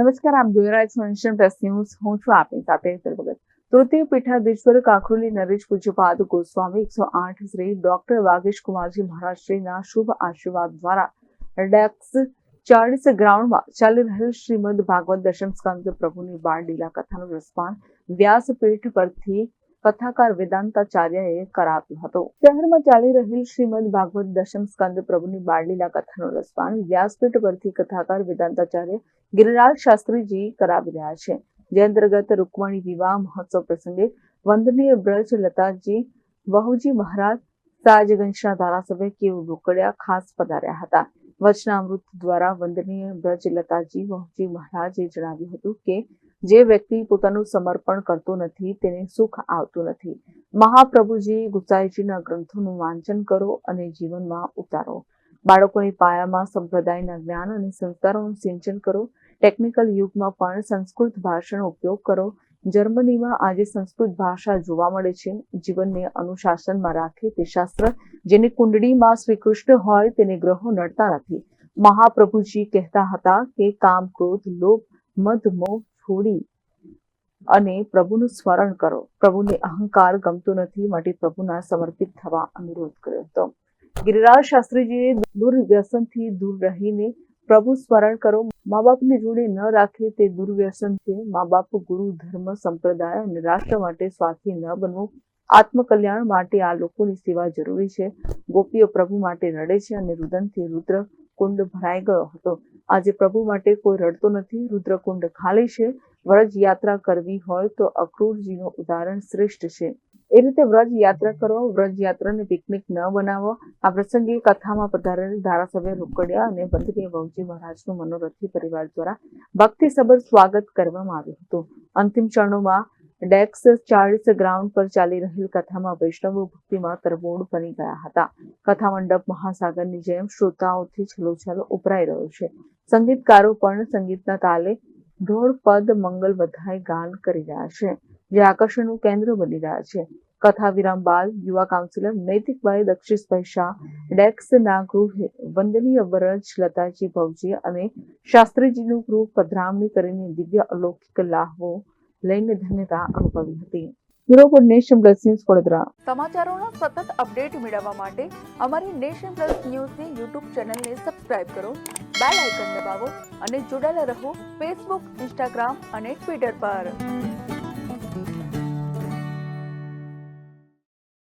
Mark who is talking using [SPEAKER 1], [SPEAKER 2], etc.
[SPEAKER 1] નમસ્કાર આપ જોઈ રહ્યા છો નેશન પ્રેસ ન્યૂઝ. હું છું આપની સાથે ભગત. તૃતીય પીઠાધીશ્વર કાકરોલી નરેશ પૂજ્યપાદ ગોસ્વામી એકસો આઠ શ્રી ડોક્ટર વાગેશ કુમારજી મહારાજ શ્રીના શુભ આશીર્વાદ દ્વારા ડેક્સ ચાળીસ ગ્રાઉન્ડમાં ચાલી રહેલ શ્રીમદ ભાગવત દશમ સ્કંદ પ્રભુની બાળ લીલા કથાનું રસપાન વ્યાસપીઠ પરથી કથાકાર વેદાંતાચાર્યએ કરાવ્યો હતો. શહેરમાં ચાલી રહેલ શ્રીમદ ભાગવત દશમ સ્કંદ પ્રભુની બાળલીલા કથાનો રસપાન વ્યાસપીઠ પરથી કથાકાર વેદાંતાચાર્ય ગિરિરાજ શાસ્ત્રીજી કરાવી રહ્યા છે. જે અંતર્ગત રૂકમણી વિવાહ મહોત્સવ પ્રસંગે વંદનીય બ્રજ લતાજી, વહુજી મહારાજ સાજગંજના ધારાસભ્ય કેવું રોકડિયા ખાસ પધાર્યા હતા. વચનામૃત દ્વારા વંદનીય બ્રજ લતાજી વહુજી મહારાજે જણાવ્યું હતું કે, જે વ્યક્તિ પોતાનું સમર્પણ કરતો નથી, તેને સુખ આવતું નથી. મહાપ્રભુજી ગુસાઈજીના ગ્રંથોનું વાંચન કરો અને જીવનમાં ઉતારો. બાળકોની પાયામાં સંપ્રદાયના જ્ઞાન અને સંસ્કારોનું સિંચન કરો. ટેકનિકલ યુગમાં પણ સંસ્કૃત ભાષાનો ઉપયોગ કરો. જર્મનીમાં આજે સંસ્કૃત ભાષા જોવા મળે છે. જીવનને અનુશાસનમાં રાખે તે શાસ્ત્ર જેની કુંડળીમાં શ્રીકૃષ્ણ હોય તેને ગ્રહો નડતા નથી. મહાપ્રભુજી કહેતા હતા કે કામ, ક્રોધ, લોભ, મદ, મોહ છોડી અને પ્રભુનું સ્મરણ કરો. પ્રભુને અહંકાર ગમતો નથી માટે પ્રભુના સમર્પિત થવા અનુરોધ કર્યો હતો. ગિરિરાજ શાસ્ત્રીજીએ દુર્વ્યસનથી દૂર રહીને પ્રભુ સ્મરણ કરો. મા બાપની જોડે ન રાખે તે દુર્વ્યસન છે. મા બાપ ગુરુ, ધર્મ, સંપ્રદાય અને રાષ્ટ્ર માટે સ્વાર્થી ન બનવું. આત્મકલ્યાણ માટે આ લોકોની સેવા જરૂરી છે. ગોપીઓ પ્રભુ માટે રડે છે અને રુદનથી રુદ્ર કુંડ ભરાઈ ગયો હતો. આજે પ્રભુ માટે કોઈ રડતો નથી. રુદ્રકુંડ ખાલી છે. વ્રજ યાત્રા કરવી હોય તો અક્રૂરજીનું ઉદાહરણ શ્રેષ્ઠ છે. એ રીતે વ્રજ યાત્રા કરો, વ્રજ યાત્રાને પિકનિક ન બનાવો. આ પ્રસંગે કથામાં પધારેલ ધારાસભ્ય રોકડિયા અને બંધનીય વહુજી મહારાજનું મનોરથી પરિવાર દ્વારા ભક્તિસભર સ્વાગત કરવામાં આવ્યું હતું. અંતિમ ક્ષણોમાં ડેક્સ ચાળીસ ગ્રાઉન્ડ પર ચાલી રહેલ કથામાં વૈષ્ણવ ભક્તિમાં તરબોળ બની ગયા હતા. કથા મંડપ મહાસાગરની જેમ શ્રોતાઓથી છલોછલ ઉભરાઈ રહ્યો છે. સંગીતકારો પણ સંગીતના તાલે ઢોળ, પદ, મંગલ વધાય ગાન કરી રહ્યા છે. જે આકર્ષણનું કેન્દ્ર બની રહ્યા છે. કથા વિરામ બાદ યુવા કાઉન્સિલર નૈતિકભાઈ દક્ષિશભાઈ શાહ, ડેક્સ ના ગૃહે વંદનીય વરજ, લતાજી ભવજી અને શાસ્ત્રીજીનું ગૃહ પધરામણી કરીને દિવ્ય અલૌકિક લાહવો લઈને ધન્યતા અનુભવી હતી. Bureau nation plus news Vadodara.
[SPEAKER 2] સમાચારોના સતત અપડેટ મેળવવા માટે અમારી નેશન પ્લસ ન્યૂઝની યુટ્યુબ ચેનલને સબસ્ક્રાઇબ કરો, બેલ આઇકન દબાવો અને જોડાયેલા રહો ફેસબુક ઇન્સ્ટાગ્રામ અને ટ્વિટર પર.